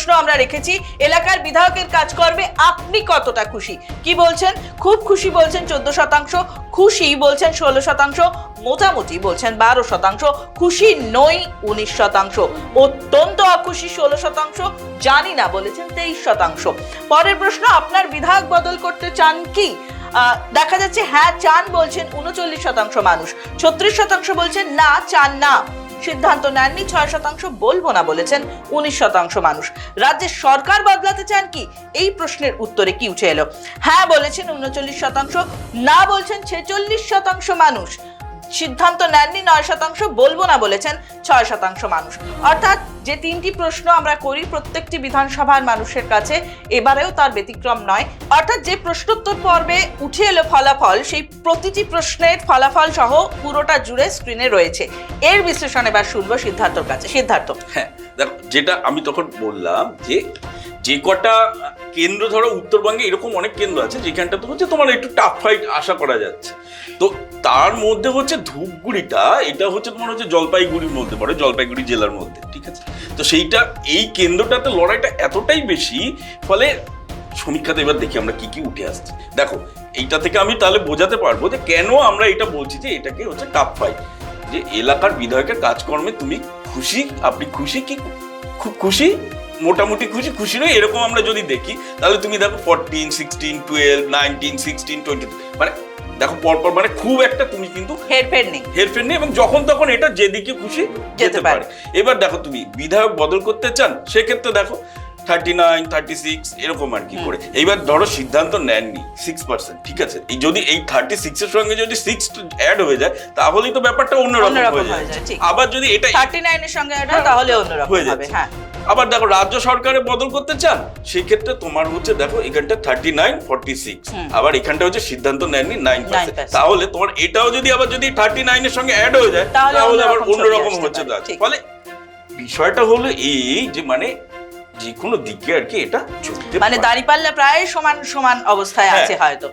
প্রশ্ন আমরা রেখেছি, এলাকার বিধায়কের কাজকর্মে আপনি কতটা খুশি? কি বলছেন? খুব খুশি বলছেন চোদ্দ শতাংশ, খুশি বলছেন ষোলো শতাংশ, মোটামুটি বলছেন বারো শতাংশ, খুশি নই উনিশ শতাংশ। অত্যন্ত অখুশি ষোলো শতাংশ, জানি না বলেছেন তেইশ শতাংশ। পরের প্রশ্ন, আপনার বিধায়ক বদল করতে চান কি? দেখা যাচ্ছে হ্যাঁ চান বলছেন উনচল্লিশ শতাংশ মানুষ। ছত্রিশ শতাংশ বলছেন না, চান না। সিদ্ধান্ত নেননি, ছয় শতাংশ বলব না বলেছেন উনিশ শতাংশ মানুষ। রাজ্যের সরকার বদলাতে চান কি? এই প্রশ্নের উত্তরে কি উঠে এলো? হ্যাঁ বলেছেন, উনচল্লিশ শতাংশ, না বলছেন ছেচল্লিশ শতাংশ মানুষ। সিদ্ধান্ত নেননি, নয় শতাংশ বলব না বলেছেন, ছয় শতাংশ মানুষ। অর্থাৎ যে তিনটি প্রশ্ন আমরা করি, প্রত্যেকটি বিধানসভার মানুষের কাছে এবারেও তার ব্যতিক্রম নয়। অর্থাৎ যে প্রশ্নোত্তর পর্বে উঠে এলো ফলাফল, সেই প্রতিটি প্রশ্নের ফলাফল সহ পুরোটা জুড়ে স্ক্রিনে রয়েছে। এর বিশ্লেষণ এবার শুনব সিদ্ধার্থর কাছে। সিদ্ধার্থ। হ্যাঁ দেখো, যেটা আমি তখন বললাম যে যে কটা কেন্দ্র ধরো, উত্তরবঙ্গে এরকম অনেক কেন্দ্র আছে, যেখানটা তো হচ্ছে তোমার একটু টাফ ফাইট আশা করা যাচ্ছে। তো তার মধ্যে হচ্ছে ধূপগুড়িটা, এটা হচ্ছে তোমার হচ্ছে জলপাইগুড়ির মধ্যে পড়ে, জলপাইগুড়ি জেলার মধ্যে, ঠিক আছে? তো সেইটা, এই কেন্দ্রটাতে লড়াইটা এতটাই বেশি, ফলে সমীক্ষাতে এবার দেখি আমরা কি কি উঠে আসছে। দেখো, এইটা থেকে আমি তাহলে বোঝাতে পারব যে কেন আমরা এটা বলছি যে এটাকে হচ্ছে টাফ ফাইট যে এলাকার বিধায়কের কাজকর্মে তুমি খুশি, আপনি খুশি কি খুব খুশি? মোটামুটি খুশি খুশি নয়, এরকম আমরা যদি দেখি, তাহলে তুমি দেখো fourteen sixteen twelve nineteen sixteen twenty মানে দেখো পরপর মানে খুব একটা তুমি কিন্তু হেরফের নেই। হেরফের নেই এবং যখন তখন এটা যেদিকে খুশি যেতে পারে। এবার দেখো তুমি বিধায়ক বদল করতে চান সেক্ষেত্রে দেখো থার্টি নাইন থার্টি সিক্স এরকম আর কি করে। এইবার ধরো সিদ্ধান্ত নেননি সিক্স পার্সেন্ট ঠিক আছে? এই যদি এই থার্টি সিক্স এর সঙ্গে যদি সিক্স অ্যাড হয়ে যায় তাহলেই তো ব্যাপারটা অন্যরকম হয়ে হয়ে যায়, আবার যদি এটা থার্টি নাইনের সঙ্গে এটা তাহলে অন্যরকম হয়ে যাচ্ছে। হ্যাঁ। আবার দেখো রাজ্য সরকারে বদল করতে চান সেই ক্ষেত্রে তোমার হচ্ছে দেখো এখানটা থার্টি নাইন ফর্টি সিক্স আবার এখানটা হচ্ছে সিদ্ধান্ত নেননি নাইন তাহলে তোমার এটাও যদি আবার যদি থার্টি নাইনের সঙ্গে অ্যাড হয়ে যায় তাহলে আবার অন্যরকম হচ্ছে ফলে বিষয়টা হলো এই যে মানে যে কোনো দিকে আর কি এটা মানে। দাঁড়িপাল্লা প্রায় সমান সমান অবস্থায় হ্যাঁ। আছে হয়তো।